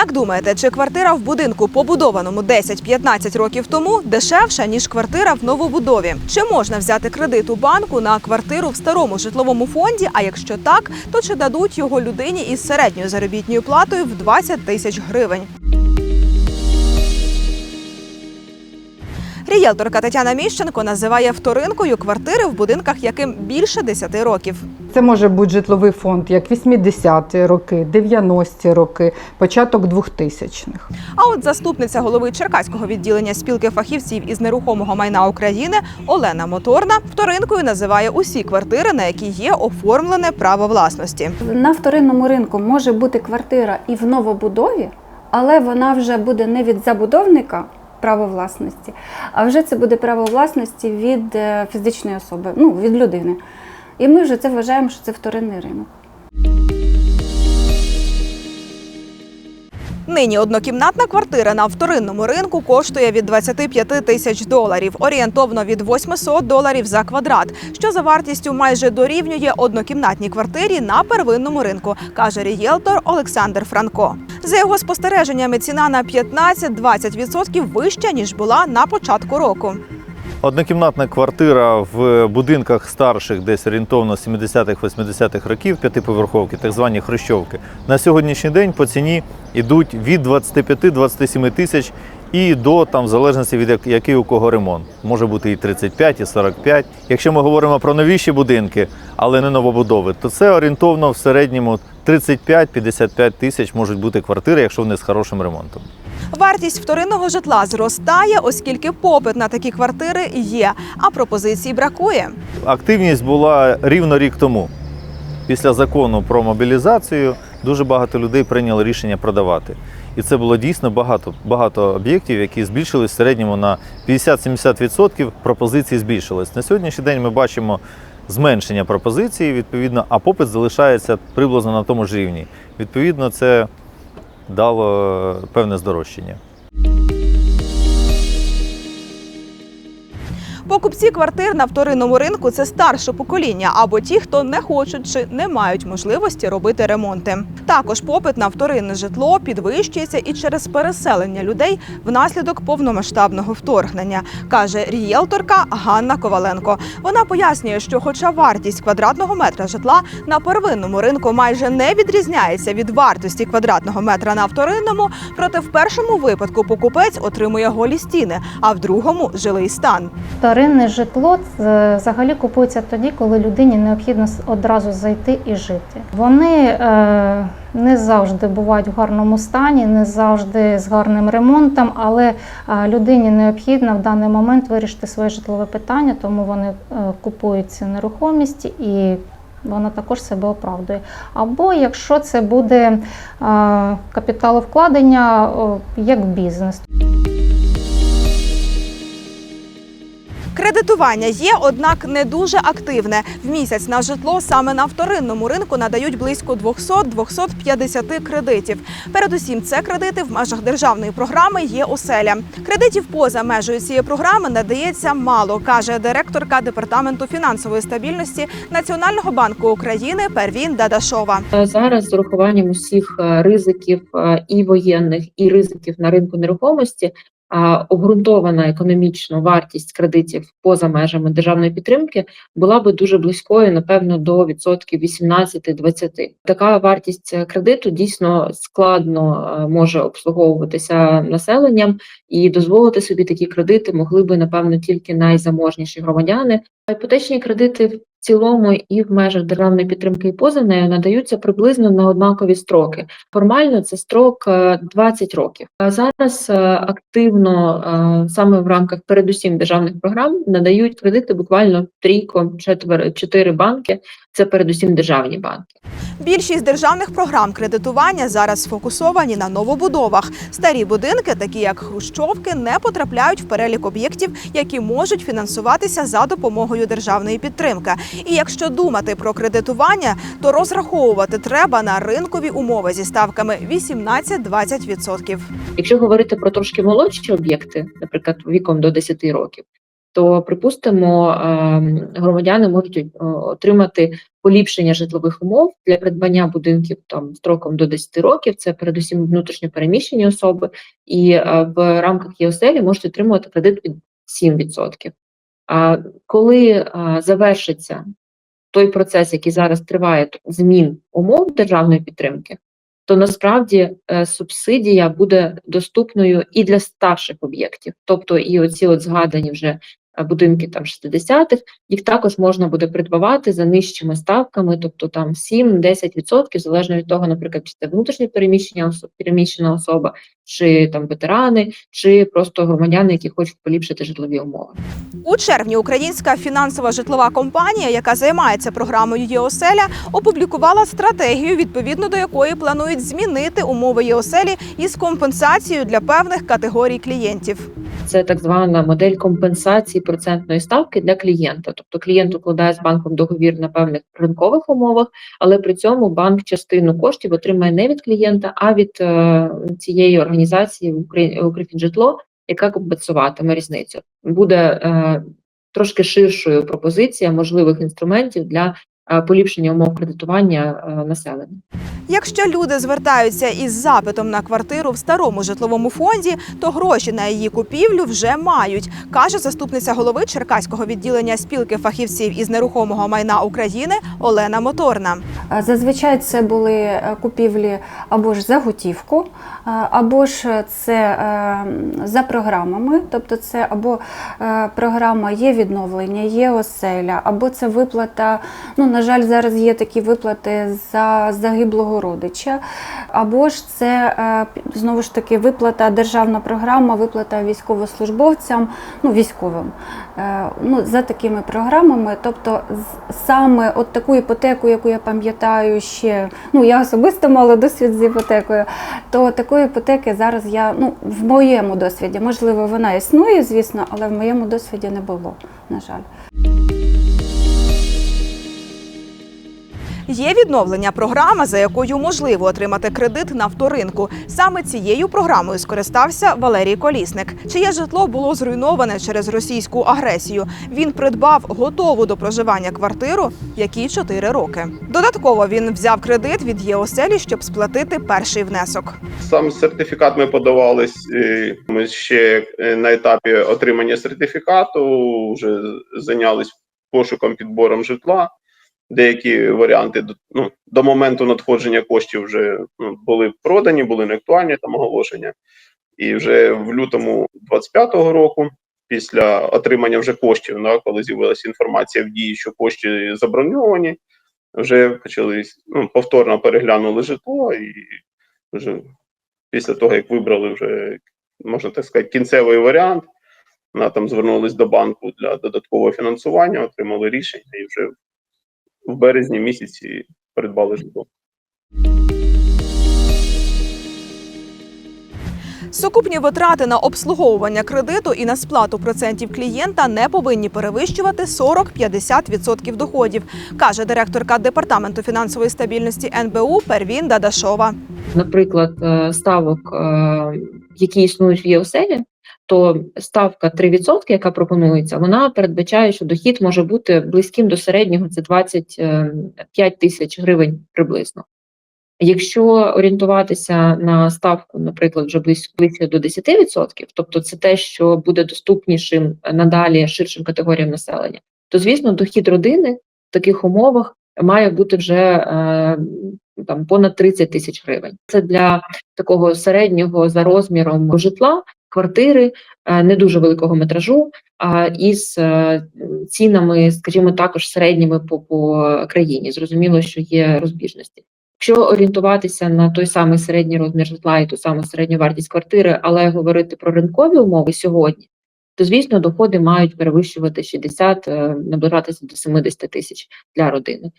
Як думаєте, чи квартира в будинку, побудованому 10-15 років тому, дешевша ніж квартира в новобудові? Чи можна взяти кредит у банку на квартиру в старому житловому фонді? А якщо так, то чи дадуть його людині із середньою заробітною платою в 20 тисяч гривень? Рієлторка Тетяна Міщенко називає вторинкою квартири в будинках, яким більше 10 років. Це може бути житловий фонд як 80-ті роки, 90-ті роки, початок 2000-х. А от заступниця голови Черкаського відділення спілки фахівців із нерухомого майна України Олена Моторна вторинкою називає усі квартири, на які є оформлене право власності. На вторинному ринку може бути квартира і в новобудові, але вона вже буде не від забудовника право власності, а вже це буде право власності від е, фізичної особи, ну від людини. І ми вже це вважаємо, що це вторинний ринок. Нині однокімнатна квартира на вторинному ринку коштує від 25 тисяч доларів, орієнтовно від 800 доларів за квадрат, що за вартістю майже дорівнює однокімнатній квартирі на первинному ринку, каже рієлтор Олександр Франко. За його спостереженнями, ціна на 15-20% вища ніж була на початку року. Однокімнатна квартира в будинках старших, десь орієнтовно 70-х-80-х років, п'ятиповерховки, так звані хрущовки, на сьогоднішній день по ціні йдуть від 25-27 тисяч і до там, в залежності від який у кого ремонт. Може бути і 35, і 45. Якщо ми говоримо про новіші будинки, але не новобудови, то це орієнтовно в середньому 35-55 тисяч можуть бути квартири, якщо вони з хорошим ремонтом. Вартість вторинного житла зростає, оскільки попит на такі квартири є, а пропозицій бракує. Активність була рівно рік тому. Після закону про мобілізацію дуже багато людей прийняли рішення продавати. І це було дійсно багато, багато об'єктів, які збільшились в середньому на 50-70% пропозиції збільшились. На сьогоднішній день ми бачимо зменшення пропозиції, відповідно, а попит залишається приблизно на тому ж рівні. Відповідно, це дало певне здорожчання. Покупці квартир на вторинному ринку це старше покоління або ті, хто не хочуть чи не мають можливості робити ремонти. Також попит на вторинне житло підвищується і через переселення людей внаслідок повномасштабного вторгнення, каже рієлторка Ганна Коваленко. Вона пояснює, що, хоча вартість квадратного метра житла на первинному ринку майже не відрізняється від вартості квадратного метра на вторинному, проте в першому випадку покупець отримує голі стіни, а в другому жилий стан. Вторинне житло взагалі купується тоді, коли людині необхідно одразу зайти і жити. Вони е, не завжди бувають в гарному стані, не завжди з гарним ремонтом, але е, людині необхідно в даний момент вирішити своє житлове питання, тому вони е, купують цю нерухомість і. Вона також себе оправдує. Або якщо це буде е, капіталовкладення як бізнес. Кредитування є, однак не дуже активне. В місяць на житло саме на вторинному ринку надають близько 200-250 кредитів. Передусім, це кредити в межах державної програми є оселя. Кредитів поза межею цієї програми надається мало, каже директорка департаменту фінансової стабільності Національного банку України Первін Дадашова. Е, Зараз з урахуванням усіх е, ризиків е, і воєнних, і ризиків на ринку нерухомості. Обґрунтована економічно вартість кредитів поза межами державної підтримки була би дуже близькою, напевно, до відсотків 18-20. Така вартість кредиту дійсно складно е, може обслуговуватися населенням, і дозволити собі такі кредити могли би напевно тільки найзаможніші громадяни. Іпотечні кредити цілому і в межах державної підтримки і поза нею надаються приблизно на однакові строки. Формально це строк е, 20 років. А зараз е, активно е, саме в рамках передусім державних програм надають кредити буквально трійко, четверо, чотири банки. Це передусім державні банки. Більшість державних програм кредитування зараз сфокусовані на новобудовах. Старі будинки, такі як хрущовки, не потрапляють в перелік об'єктів, які можуть фінансуватися за допомогою державної підтримки. І якщо думати про кредитування, то розраховувати треба на ринкові умови зі ставками 18-20%. Якщо говорити про трошки молодші об'єкти, наприклад, віком до 10 років, то припустимо, ем, громадяни можуть е, отримати поліпшення житлових умов для придбання будинків там строком до 10 років. Це передусім внутрішньо переміщені особи, і е, в рамках ЄОСЕЛі можуть отримувати кредит під 7%. А коли е, завершиться той процес, який зараз триває, змін умов державної підтримки, то насправді субсидія буде доступною і для старших об'єктів, тобто і оці от згадані вже будинки там 60-х, їх також можна буде придбавати за нижчими ставками, тобто там 7-10%, залежно від того, наприклад, чи це внутрішнє переміщення переміщена особа, чи там ветерани, чи просто громадяни, які хочуть поліпшити житлові умови. У червні українська фінансова житлова компанія, яка займається програмою ЄОСЕЛЯ, опублікувала стратегію, відповідно до якої планують змінити умови ЄОСЕЛі із компенсацією для певних категорій клієнтів. Це так звана модель компенсації процентної ставки для клієнта. Тобто клієнт укладає з банком договір на певних ринкових умовах, але при цьому банк частину коштів отримає не від клієнта, а від е, цієї організації «Укр- Укрфінжитло, яка компенсуватиме різницю. Буде е, трошки ширшою пропозиція можливих інструментів для поліпшення умов кредитування е, населення. Якщо люди звертаються із запитом на квартиру в старому житловому фонді, то гроші на її купівлю вже мають, каже заступниця голови Черкаського відділення спілки фахівців із нерухомого майна України Олена Моторна. Зазвичай це були е, купівлі або ж за готівку, е, або ж це е, за програмами, тобто це або е, програма є відновлення, є оселя, або це виплата. Ну, на жаль, зараз є такі виплати за загиблого родича, або ж це е, знову ж таки виплата, державна програма, виплата військовослужбовцям, ну військовим. Е, Ну, за такими програмами, тобто саме от таку іпотеку, яку я пам'ятаю ще, ну я особисто мала досвід з іпотекою, то такої іпотеки зараз я, ну в моєму досвіді, можливо, вона існує, звісно, але в моєму досвіді не було, на жаль. Є відновлення програма, за якою можливо отримати кредит на авторинку. Саме цією програмою скористався Валерій Колісник, чиє житло було зруйноване через російську агресію. Він придбав готову до проживання квартиру, якій 4 роки. Додатково він взяв кредит від ЄОСЕЛі, щоб сплатити перший внесок. Сам сертифікат ми подавались. е, Ми ще е, на етапі отримання сертифікату вже зайнялись пошуком підбором житла. Деякі варіанти ну, до моменту надходження коштів вже ну, були продані, були неактуальні там оголошення. І вже в лютому 25-го року, після отримання вже коштів, да, коли з'явилася інформація в дії, що кошти заброньовані, вже почали ну, повторно переглянули житло і вже після того, як вибрали вже, можна так сказати, кінцевий варіант, на там звернулись до банку для додаткового фінансування, отримали рішення і вже в березні місяці придбали житло. Сукупні витрати на обслуговування кредиту і на сплату процентів клієнта не повинні перевищувати 40-50% доходів, каже директорка департаменту фінансової стабільності НБУ Первін Дадашова. наприклад, е, ставок, е, які існують в ЄОСЕЛі, то ставка 3%, яка пропонується, вона передбачає, що дохід може бути близьким до середнього, це 25 тисяч гривень приблизно. Якщо орієнтуватися на ставку, наприклад, вже ближче до 10%, тобто це те, що буде доступнішим надалі ширшим категоріям населення, то звісно, дохід родини в таких умовах має бути вже е, там понад 30 тисяч гривень. Це для такого середнього за розміром житла, квартири е, не дуже великого метражу, а із е, цінами, скажімо, також середніми по, по країні. Зрозуміло, що є розбіжності. Якщо орієнтуватися на той самий середній розмір житла і ту саму середню вартість квартири, але говорити про ринкові умови сьогодні, то звісно доходи мають перевищувати 60, е, наближатися до 70 тисяч для родини.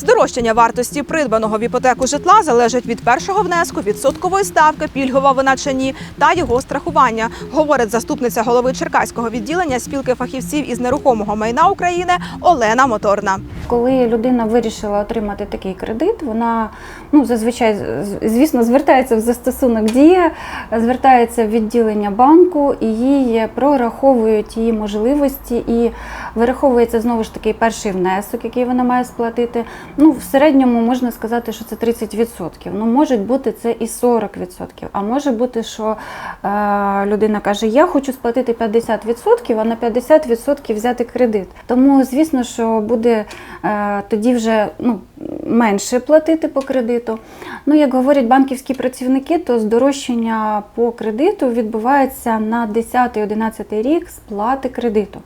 Здорожчання вартості придбаного в іпотеку житла залежить від першого внеску, відсоткової ставки, пільгова вона чи ні, та його страхування, говорить заступниця голови Черкаського відділення спілки фахівців із нерухомого майна України Олена Моторна. Коли людина вирішила отримати такий кредит, вона ну зазвичай звісно звертається в застосунок дія, звертається в відділення банку і їй прораховують її можливості і вираховується знову ж таки перший внесок, який вона має сплатити. Ну в середньому можна сказати, що це 30%. Ну може бути це і 40%. А може бути, що е, людина каже: Я хочу сплатити 50%, а на 50% взяти кредит. Тому звісно, що буде е, тоді вже ну, менше платити по кредиту. Ну, як говорять банківські працівники, то здорожчання по кредиту відбувається на 10-11 рік сплати кредиту.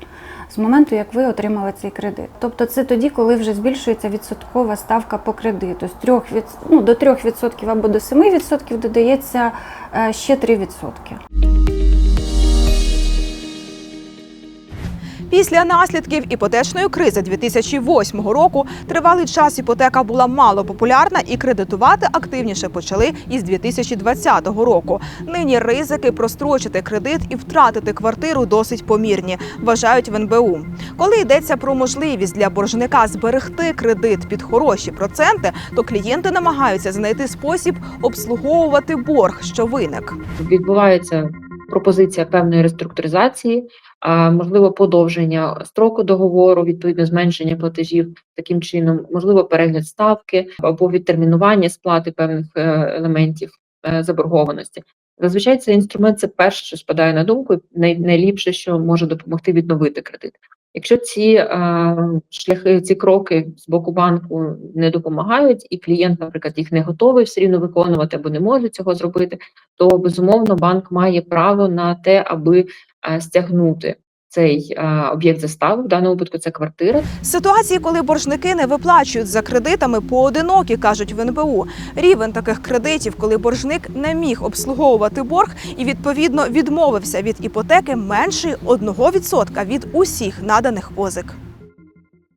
З моменту, як ви отримали цей кредит. Тобто це тоді, коли вже збільшується відсоткова ставка по кредиту. З 3 від, ну, до 3% або до 7% додається е, ще 3%. Після наслідків іпотечної кризи 2008 року тривалий час іпотека була мало популярна і кредитувати активніше почали із 2020 року. Нині ризики прострочити кредит і втратити квартиру досить помірні, вважають в НБУ. Коли йдеться про можливість для боржника зберегти кредит під хороші проценти, то клієнти намагаються знайти спосіб обслуговувати борг, що виник. відбувається пропозиція певної реструктуризації, можливо, подовження строку договору, відповідно зменшення платежів таким чином, можливо, перегляд ставки або відтермінування сплати певних е, елементів е, заборгованості. Зазвичай цей інструмент це перше, що спадає на думку, найліпше, що може допомогти відновити кредит. Якщо ці е, шляхи, ці кроки з боку банку не допомагають, і клієнт, наприклад, їх не готовий все рівно виконувати або не може цього зробити, то безумовно банк має право на те, аби е, стягнути цей е, об'єкт застави. В даному випадку це квартира. Ситуації, коли боржники не виплачують за кредитами, поодинокі кажуть в НБУ. Рівень таких кредитів, коли боржник не міг обслуговувати борг і відповідно відмовився від іпотеки менший 1% від усіх наданих позик.